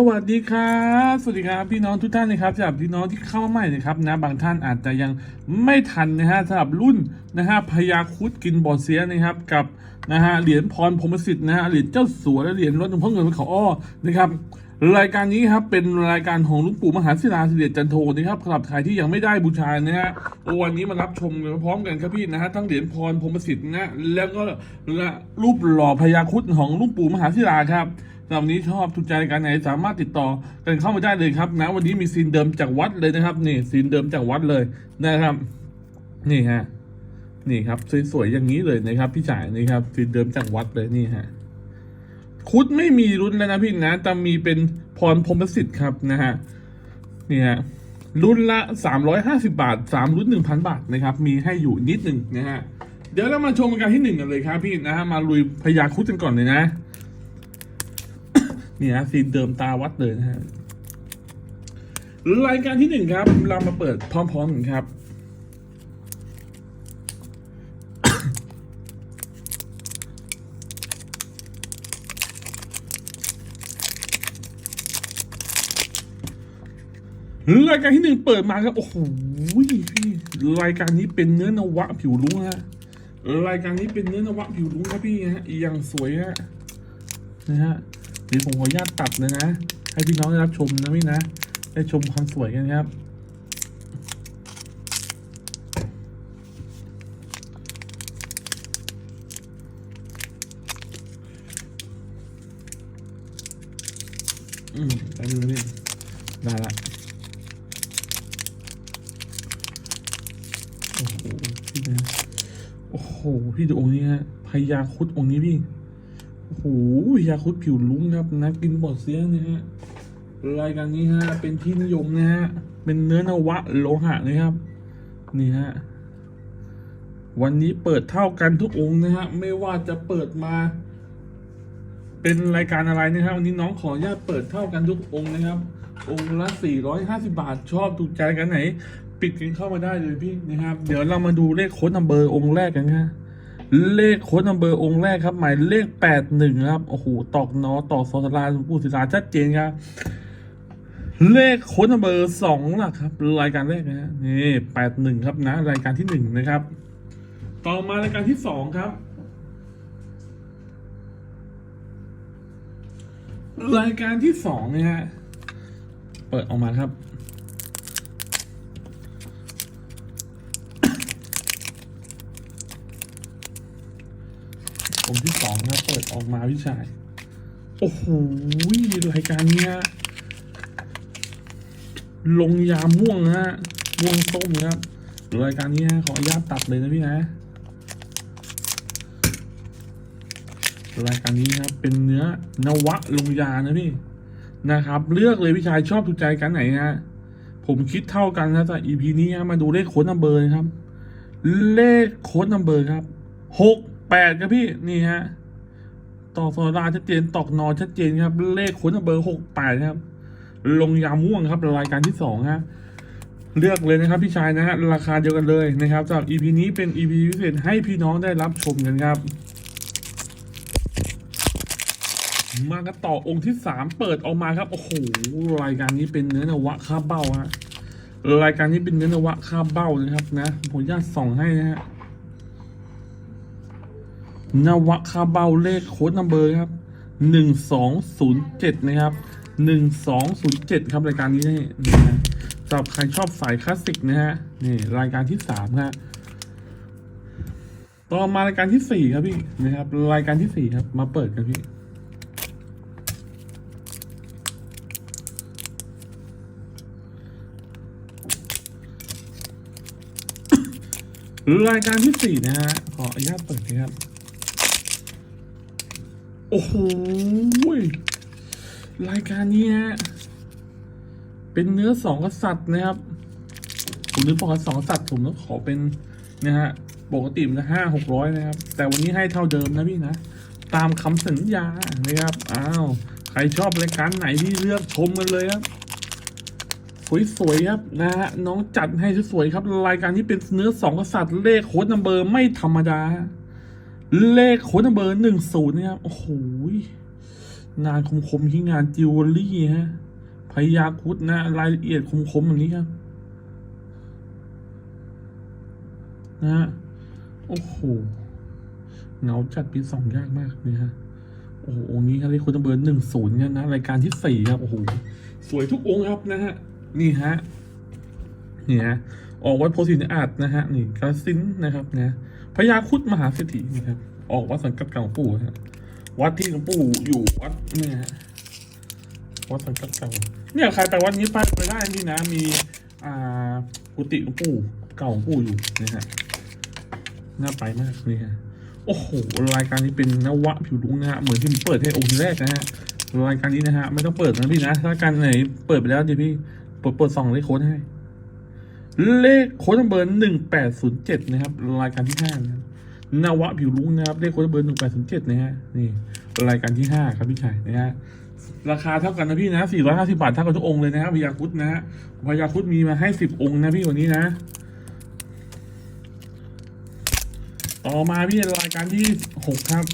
สวัสดีครับ สวัสดีครับพี่น้องทุกท่านนะครับสำหรับพี่น้องที่เข้ามาใหม่นะครับนะบางท่านอาจจะยังไม่ทันนะฮะสำหรับรุ่นนะฮะพญาครุดกินบ่อเสียนะครับกับนะฮะเหรียญพรพรมสิทธิ์นะฮะเหรียญเจ้าสัวและเหรียญรถหลวงพ่อเงินเขาอ้อนะครับรายการนี้ครับเป็นรายการของลุงปู่มหาศิลาสิริจันโทนะครับสำหรับใครที่ยังไม่ได้บูชานะฮะวันนี้มารับชมกันพร้อมกันครับพี่นะฮะทั้งเหรียญพรพรมสิทธิ์นะแล้วก็รูปหล่อพญาครุดของลุงปู่มหาศิลาครับ สำหรับวันนี้ชอบถูกใจกันไหนสามารถติดต่อกันเข้ามาได้เลยครับนะวันนี้มีซีนเดิมจากวัดเลยนะครับนี่ซีนเดิมจากวัดเลยนะครับ นี่ฮะนี่ครับสวยๆอย่างนี้เลยนะครับ พี่จ่ายนี่ครับซีนเดิมจากวัดเลยนี่ฮะคุดไม่มีรุ่นแล้วนะพี่นะแต่มีเป็นพรพรมสิทธิ์ครับนะฮะนี่ฮะรุ่นละสามร้อยห้าสิบาทสามรุ่นหนึ่งพันบาทนะครับ มีให้อยู่นิดหนึ่งนะฮะ เดี๋ยวเรามาชมกันที่หนึ่งกันเลยครับพี่นะฮะ มาลุยพญาคุดกันก่อนเลยนะ นี่ฮะซีนเดิมตาวัดเลยนะฮะรายการที่หนึ่งครับ เรามาเปิดพร้อมๆกันครับ รายการที่หนึ่งเปิดมาครับ โอ้โหพี่รายการนี้เป็นเนื้อนวะผิวรุ้งฮะรายการนี้เป็นเนื้อนวะผิวรุ้งครับพี่ฮะอย่างสวยฮะนะฮะ เดี๋ยวผมขออนุญาตตัดเลยนะ ให้พี่น้องได้รับชมนะพี่นะ ได้ชมความสวยกันครับ อืมแป๊บนึงนะพี่ได้ละโอ้โหพี่นะโอ้โห พี่ดูองค์นี้ฮะพญาคุดองค์นี้พี่ โอ้โหพญาครุดผิวลุ้งครับนะกินบอดเสียนะฮะรายการนี้ฮะเป็นที่นิยมนะฮะเป็นเนื้อนวะโลหะนะครับ นี่ฮะวันนี้เปิดเท่ากันทุกองค์นะฮะไม่ว่าจะเปิดมา เป็นรายการอะไรนะครับวันนี้น้องขออนุญาตเปิดเท่ากันทุกองค์นะครับ องค์ละ 450 บาทชอบถูกใจกันไหน ปิดกันเข้ามาได้เลยพี่นะครับ เดี๋ยวเรามาดูเลขโค้ดนัมเบอร์องค์แรกกันนะ เลขโค้ดนัมเบอร์องค์แรกครับ หมายเลข81ครับ โอ้โห ตอกนอตอกสอสลาหลวงปู่ศิลาชัดเจนครับ เลขโค้ดนัมเบอร์สองหลักครับ รายการแรกนะฮะนี่แปดหนึ่งครับนะ รายการที่หนึ่งนะครับ ต่อมารายการที่สองครับ รายการที่สองเนี่ยฮะ เปิดออกมาครับ ผมที่สองนะเปิดออกมาพี่ชาย โอ้โหรายการเนี้ยลงยาม่วงนะฮะม่วงส้มนะครับรายการนี้ฮะขออนุญาตตัดเลยนะพี่นะ รายการนี้นะครับเป็นเนื้อนวะลงยานะพี่นะครับ เลือกเลยพี่ชายชอบถูกใจกันไหนนะผมคิดเท่ากันนะแต่ EP นี้ฮะมาดูเลขโค้ดนัมเบอร์นะครับ เลขโค้ดนัมเบอร์ครับหก แปดครับพี่นี่ฮะตอกโซลาชัดเจนตอกนอชัดเจนครับ เลขโค้ดนัมเบอร์หกแปดครับ ลงยาม่วงครับรายการที่สองฮะเลือกเลยนะครับพี่ชายนะฮะราคาเดียวกันเลยนะครับสำหรับ EP นี้เป็น EP พิเศษให้พี่น้องได้รับชมกันครับ มากันต่อองค์ที่สามเปิดออกมาครับโอ้โหรายการนี้เป็นเนื้อนวะคาบเบ้าฮะรายการนี้เป็นเนื้อนวะคาบเบ้านะครับนะผมญาตส่องให้นะฮะ นวะคาเบาเลขโค้ดนัมเบอร์ครับหนึ่งสองศูนย์เจ็ดนะครับหนึ่งสองศูนย์เจ็ดครับรายการนี้นี่นะฮะสำหรับใครชอบสายคลาสสิกนะฮะนี่รายการที่สามฮะต่อมารายการที่สี่ครับพี่นะครับ รายการที่สี่ครับ มาเปิดกันพี่รายการที่สี่นะฮะขออนุญาตเปิดนะครับ โอ้โหรายการนี้ฮะเป็นเนื้อสองกษัตริย์นะครับ ผมนึกบอกว่าสองกษัตริย์ผมต้องขอเป็นนะฮะปกติมันจะห้าหกร้อยนะครับ แต่วันนี้ให้เท่าเดิมนะพี่นะ ตามคำสัญญานะครับอ้าวใครชอบรายการไหนที่เลือกชมกันเลยครับสวยๆครับนะฮะน้องจัดให้สวยๆครับ รายการที่เป็นเนื้อสองกษัตริย์เลขโค้ดนัมเบอร์ไม่ธรรมดา เลขโค้ดนัมเบอร์หนึ่งศูนย์นะครับ โอ้โห งานคมๆที่งานจิวเวลรี่ฮะพยาคุดนะ รายละเอียดคมๆแบบนี้ครับ นะฮะ โอ้โห เงาจัดปีสองยากมากเลยฮะ โอ้โห องค์นี้ครับเรียกคุณตำเบิร์หนึ่งศูนย์กันนะ รายการที่สี่ครับ โอ้โห สวยทุกองค์ครับนะฮะ นี่ฮะ นี่ฮะ ออกวัดโพธินอาจนะฮะ นี่กระสินนะครับนะ พญาคุดมหาเศรษฐีนะครับ ออกวัดสังกัดเก่างปู่ฮะวัดที่หลวงปู่อยู่วัดเนี่ยฮะวัดสังกัดเก่าเนี่ยใครไปวัดนี้ไปไปได้ที่นะ มีอ่ากุฏิหลวงปู่เก่าหลวงปู่อยู่นะฮะน่าไปมากนี่ฮะโอ้โหรายการนี้เป็นนวะผิวลุงนะฮะเหมือนที่ผมเปิดให้องค์แรกนะฮะรายการนี้นะฮะไม่ต้องเปิดนะพี่นะถ้าการไหนเปิดไปแล้วเดี๋ยวพี่เปิดเปิดซองเลขโค้ดให้ เลขโค้ดนัมเบอร์หนึ่งแปดศูนย์เจ็ดนะครับ รายการที่ห้านะนวะผิวลุงนะครับเลขโค้ดนัมเบอร์หนึ่งแปดศูนย์เจ็ดนะฮะนี่รายการที่ห้าครับพี่ชายนะฮะราคาเท่ากันนะพี่นะสี่ร้อยห้าสิบาทเท่ากับทุกองค์เลยนะครับพยาคุดนะฮะพยาคุดมีมาให้สิบองค์นะพี่วันนี้นะ ต่อมาพี่รายการที่หกครับ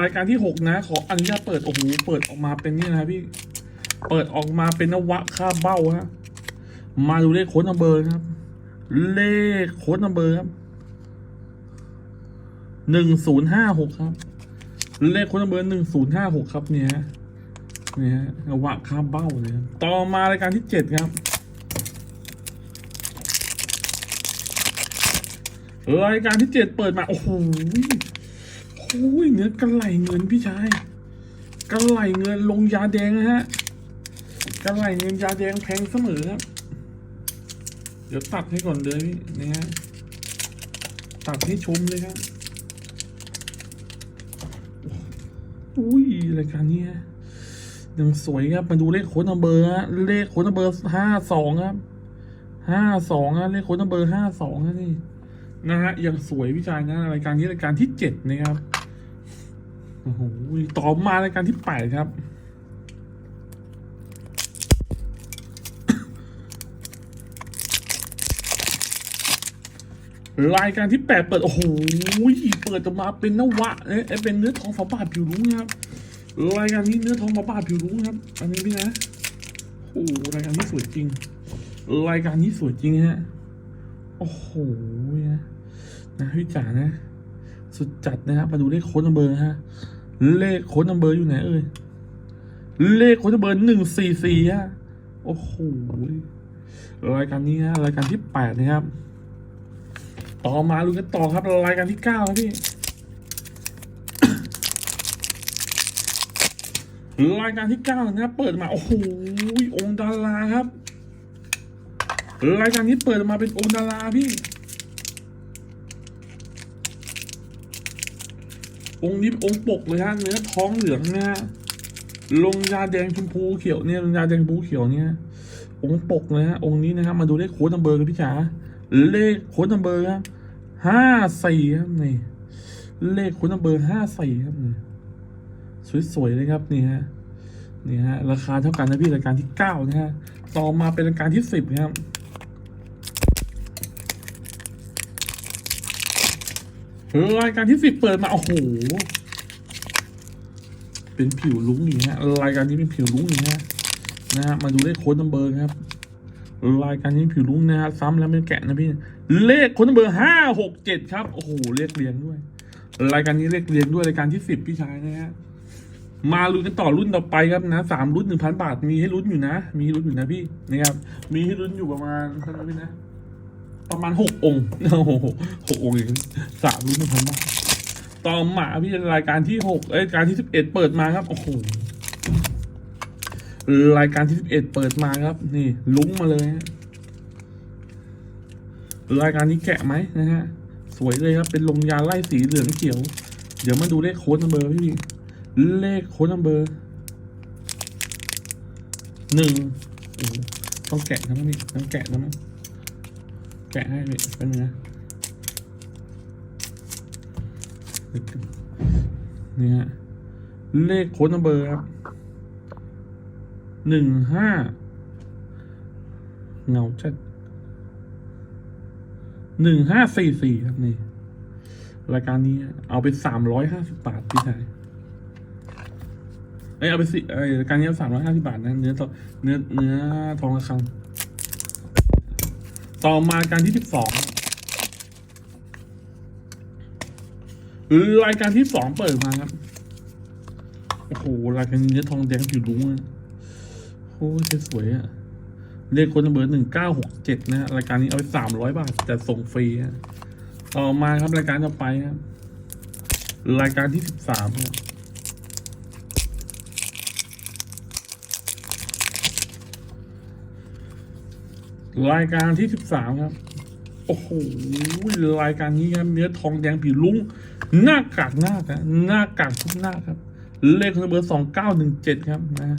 รายการที่หกนะ ขออนุญาตเปิดโอ้โหเปิดออกมาเป็นนี่นะครับพี่เปิดออกมาเป็นนวะค่าเบ้าฮะ มาดูเลขโค้ดนัมเบอร์ครับ เลขโค้ดนัมเบอร์ครับหนึ่งศูนย์ห้าหกครับ เลขโค้ดนัมเบอร์หนึ่งศูนย์ห้าหกครับเนี่ยฮะเนี่ยฮะวะค่าเบ้าเนี่ยต่อมารายการที่เจ็ดครับ รายการที่เจ็ดเปิดมา โอ้โหโอ้ยเนื้อกระไหลเงินพี่ชายกระไหลเงินลงยาแดงนะฮะกระไหลเงินยาแดงแพงเสมอครับ ดี๋ยวตัดให้ก่อนเลยนี่ฮะตัดให้ชมเลยครับอุ้ยรายการนี้ยังสวยครับมาดูเลขโค้ดนัมเบอร์ฮะเลขโค้ดนัมเบอร์ห้าสองครับห้าสองฮะเลขโค้ดนัมเบอร์ห้าสองฮะนี่นะฮะยังสวยวิจัยนะรายการนี้รายการที่เจ็ดนะครับโอ้โหต่อมารายการที่แปดครับ รายการที่แปดเปิด โอ้โหเปิดออกมาเป็นนวะเอ๊ะเป็นเนื้อทองฝาบาทผิวรุ้งนะครับรายการนี้เนื้อทองฝาบาทผิวรุ้งครับ อันนี้พี่นะโอ้รายการนี้สวยจริง รายการนี้สวยจริงฮะโอ้โหนะนะพี่จ๋านะ สุดจัดนะครับมาดูเลขโค้ดนัมเบอร์นะฮะเลขโค้ดนัมเบอร์อยู่ไหนเอ่ยเลขโค้ดนัมเบอร์หนึ่งสี่สี่ฮะโอ้โหรายการนี้นะรายการที่แปดนะครับ ต่อมาลุ้นกันต่อครับรายการที่เก้าครับพี่รายการที่เก้านะครับเปิดมา โอ้โหองดาราครับ รายการนี้เปิดมาเป็นองดาราพี่ องนี้องปกเลยฮะเนื้อท้องเหลืองนะฮะลงยาแดงชมพูเขียวเนี่ยลงยาแดงชมพูเขียวเนี่ยองปกเลยฮะองนี้นะครับมาดูเลขโค้ดนัมเบอร์กันพี่จ๋า เลขโค้ดนัมเบอร์ครับห้าสี่ครับนี่เลขโค้ดนัมเบอร์ห้าสี่ครับนี่สวยๆเลยครับนี่ฮะนี่ฮะราคาเท่ากันนะพี่รายการที่เก้านะฮะต่อมาเป็นรายการที่สิบนะครับรายการที่สิบเปิดมาโอ้โหเป็นผิวลุ้งอย่างเงี้ยรายการนี้เป็นผิวลุ้งอย่างเงี้ยนะฮะมาดูเลขโค้ดนัมเบอร์ครับ รายการนี้ผิวลุ้งนะฮะซ้ำแล้วไม่แกะนะพี่ เลขค้นเบอร์ห้าหกเจ็ดครับ โอ้โหเลขเรียงด้วย รายการนี้เลขเรียงด้วยรายการที่สิบพี่ชายนะฮะมาลุ้นกันต่อรุ่นต่อไปครับนะสามรุ่นหนึ่งพันบาทมีให้ลุ้นอยู่นะ มีให้ลุ้นอยู่นะพี่นะครับมีให้ลุ้นอยู่ประมาณเท่าไหร่พี่นะ ประมาณหกองค์โอ้โหหกองค์เองสามรุ่นหนึ่งพันบาทต่อมาพี่รายการที่หกรายการที่สิบเอ็ดเปิดมาครับโอ้โห รายการที่สิบเอ็ดเปิดมาครับ นี่ ลุ้งมาเลยฮะรายการนี้แกะไหมนะฮะ สวยเลยครับ เป็นลงยาไล่สีเหลืองเขียว เดี๋ยวมาดูเลขโค้ดนัมเบอร์พี่ เลขโค้ดนัมเบอร์หนึ่งต้องแกะนะพี่ต้องแกะนะมั้งแกะให้พี่เป็นไงนี่ฮะเลขโค้ดนัมเบอร์ครับ หนึ่งห้าเงาจัดหนึ่งห้าสี่สี่ครับนี่ รายการนี้เอาไปสามร้อยห้าสิบบาทพี่ชายเอ้ยเอาไปสิไอ้รายการนี้สามร้อยห้าสิบาทนะเนื้อทองเนื้อเนื้อทองระฆังต่อมาการที่สิบสองรายการที่สองเปิดมาครับ โอ้โห รายการนี้เนื้อทองแดงผิวลุ้งอะ อ้ยสวยอะเลขคนเบอร์หนึ่งเก้าหกเจ็ดนะฮะรายการนี้เอาไปสามร้อยบาทแต่ส่งฟรีฮะต่อมาครับรายการต่อไปครับรายการที่สิบสามรายการที่สิบสามครับ โอ้โหรายการนี้ครับเนื้อทองแดงผิวลุ้งหน้ากากหน้าครับหน้ากากทุกหน้าครับ เลขคนเบอร์สองเก้าหนึ่งเจ็ดครับนะ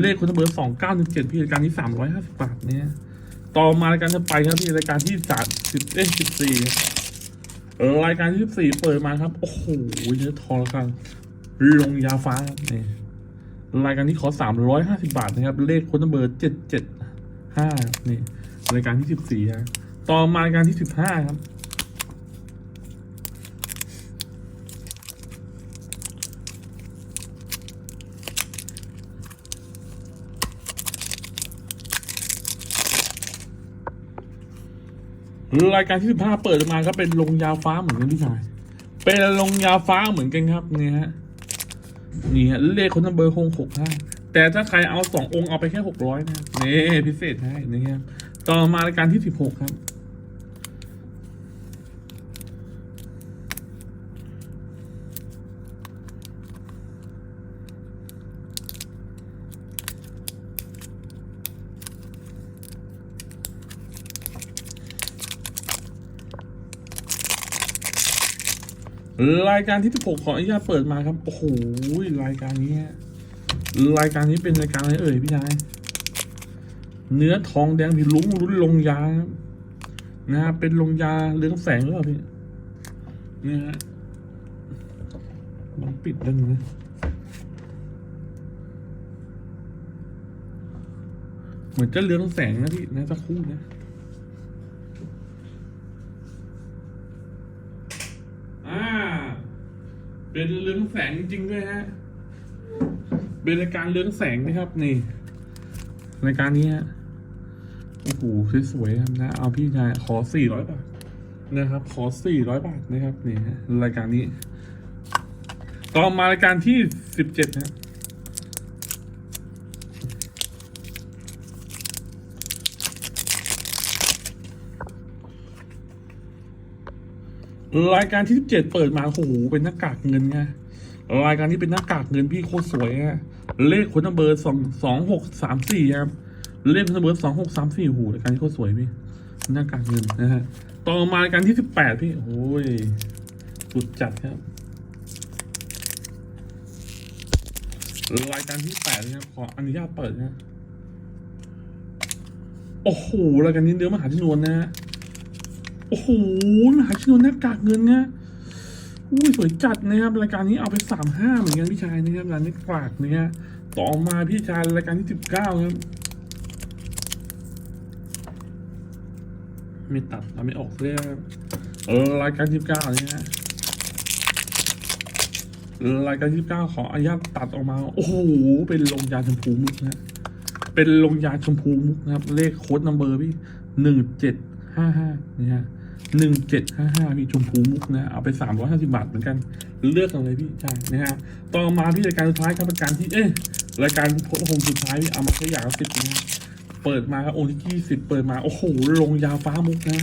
เลขคนเบอร์สองเก้าหนึ่งเจ็ดพี่รายการนี้สามร้อยห้าสิบบาทเนี่ย ต่อมารายการจะไปครับพี่รายการที่สามสิบเอ้สิบสี่รายการที่สิบสี่เปิดมาครับ โอ้โหเนื้อทองแล้วกันลงยาฟ้าครับนี่ยรายการที่ขอสามร้อยห้าสิบาทนะครับ เลขคนเบอร์เจ็ดเจ็ดห้านี่รายการที่สิบสี่ครับต่อมารายการที่สิบห้าครับ รายการที่สิบห้าเปิดมาก็เป็นลงยาฟ้าเหมือนกันพี่ชาย เป็นลงยาฟ้าเหมือนกันครับนี่ฮะ นี่ฮะเลขคนนัมเบอร์คงหกห้าแต่ถ้าใครเอาสององค์เอาไปแค่หกร้อยนะนี่พิเศษให้นี่ครับต่อมารายการที่สิบหกครับ รายการที่16ขออนุญาตเปิดมาครับ โอ้โหรายการนี้ รายการนี้เป็นรายการอะไรเอ่ยพี่ชาย เนื้อทองแดงผิวลุ้งลุ้นลงยาครับนะฮะเป็นลงยาเรืองแสงหรือเปล่าพี่เนี่ยฮะลองปิดด้ไหมเหมือนจะเรืองแสงนะพี่นะสักครู่นะ อ่า เป็นเรืองแสงจริงๆด้วยฮะ เป็นรายการเรืองแสงนะครับนี่รายการนี้ฮะโอ้โหสวยๆนะเอาพี่ชายขอสี่ร้อยบาทนะครับ ขอสี่ร้อยบาทนะครับนี่ฮะรายการนี้ ต่อมารายการที่สิบเจ็ดนะ รายการที่สิบเจ็ดเปิดมาโอ้โหเป็นหน้ากากเงินไงรายการนี้เป็นหน้ากากเงินพี่โคตรสวยอะเลขคนเบอร์สองสองหกสามสี่ครับเลขคนเบอร์สองหกสามสี่โอ้โหรายการนี้โคตรสวยพี่หน้ากากเงินนะฮะต่อมารายการที่สิบแปดพี่โอ้ยสุดจัดครับรายการที่แปดนะครับขออนุญาตเปิดนะ โอ้โหรายการนี้เนื้อมหาชนวนนะฮะ โอ้โหมหาชนวนหน้ากากเงินเนี่ยอุ้ยสวยจัดนะครับรายการนี้เอาไปสามห้าเหมือนกันพี่ชายนะครับร้านนี้กลากเนี่ยต่อมาพี่ชายรายการที่สิบเก้าครับไม่ตัดเอาไม่ออกเลยครับเออรายการที่สิบเก้าเนี่ยรายการที่สิบเก้าขออนุญาตตัดออกมา โอ้โหเป็นลงยาชมพูมุกนะเป็นลงยาชมพูมุกนะครับ เลขโค้ดนัมเบอร์พี่หนึ่งเจ็ดห้าห้านี่ฮะ หนึ่งเจ็ดห้าห้าพี่ชมพูมุกนะ เอาไปสามร้อยห้าสิบาทเหมือนกัน เลือกกันเลยพี่ใช่นะฮะ ต่อมาพี่รายการสุดท้ายครับรายการที่ เอ๊ะรายการโพจน์คงสุดท้ายพี่เอามาแค่อย่างละสิบนะเปิดมาครับองค์ที่ยี่สิบเปิดมา โอ้โห ลงยาฟ้ามุกนะ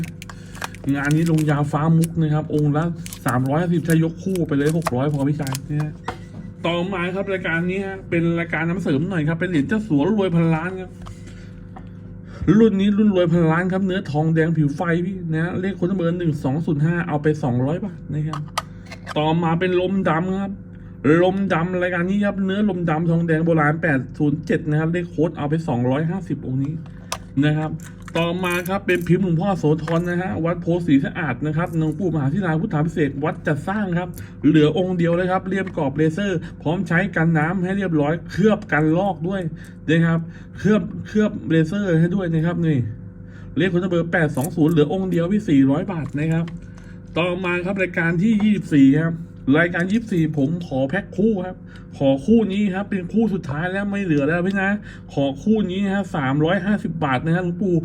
งานนี้ลงยาฟ้ามุกนะครับ องค์ละสามร้อยสิบใช้ยกคู่ไปเลยหกร้อยพอพี่ชายเนี่ยต่อมาครับรายการนี้ฮะเป็นรายการน้ำเสริมหน่อยครับ เป็นเหรียญเจ้าสัวรวยพันล้านครับ รุ่นนี้รุ่นรวยพันล้านครับ เนื้อทองแดงผิวไฟพี่นะเลขคนเบอร์หนึ่งสองศูนย์ห้าเอาไปสองร้อยบาทนะครับ ต่อมาเป็นลมดำครับ ลมดำรายการนี้ครับ เนื้อลมดำทองแดงโบราณแปดศูนย์เจ็ดนะครับเลขโค้ดเอาไปสองร้อยห้าสิบองค์นี้นะครับ ต่อมาครับเป็นพิมพ์หลวงพ่อโสธรนะฮะวัดโพธิ์ศรีสะอาดนะครับหลวงปู่มหาธิราพุทธาพิเศษวัดจัดสร้างครับ เหลือองค์เดียวเลยครับ เรียบกรอบเลเซอร์ พร้อมใช้กันน้ำให้เรียบร้อยเคลือบกันลอกด้วยนะครับเคลือบเคลือบเลเซอร์ให้ด้วยนะครับนี่เลขคนเบอร์แปดสองศูนย์เหลือองค์เดียวพี่สี่ร้อยบาทนะครับ ต่อมาครับรายการที่ยี่สี่ครับ รายการยี่สี่ผมขอแพ็คคู่ครับ ขอคู่นี้ครับ เป็นคู่สุดท้ายแล้วไม่เหลือแล้วพี่นะ ขอคู่นี้นะฮะสามร้อยห้าสิบบาทนะฮะหลวงปู่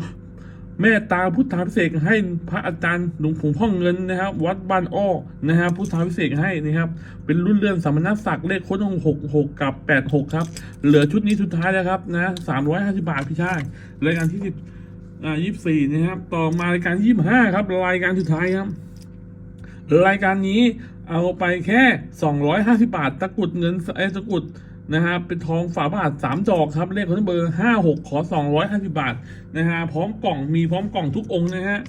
แม่ตาพุทธาพิเศษให้พระอาจารย์หลวงปู่พ่อเงินนะครับ วัดบ้านอ้อนะฮะพุทธาพิเศษให้นะครับ เป็นรุ่นเลื่อนสามณศักดิ์เลขโค้ดของหกหกกับแปดหกครับ เหลือชุดนี้สุดท้ายแล้วครับนะสามร้อยห้าสิบาทพี่ชายรายการที่สิบอ่ายี่สิบสี่นะครับ ต่อมารายการยี่สิบห้าครับรายการสุดท้ายครับ รายการนี้เอาไปแค่ 250 บาท ตะกุดเงินไอ้ตะกุดนะฮะเป็นทองฝาบาทสามจอกครับ เลขของเบอร์ 56 ขอ 250 บาทนะฮะพร้อมกล่องมีพร้อมกล่องทุกองค์นะฮะ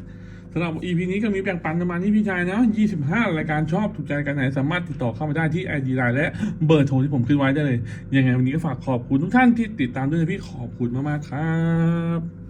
สำหรับ EP นี้ก็มีแบ่งปันประมาณนี้พี่ชายนะ 25 รายการชอบถูกใจกันไหนสามารถติดต่อเข้ามาได้ที่ ID ไลน์และเบอร์โทรที่ผมขึ้นไว้ได้เลย ยังไงวันนี้ก็ฝากขอบคุณทุกท่านที่ติดตามด้วยนะพี่ขอบคุณมากๆครับ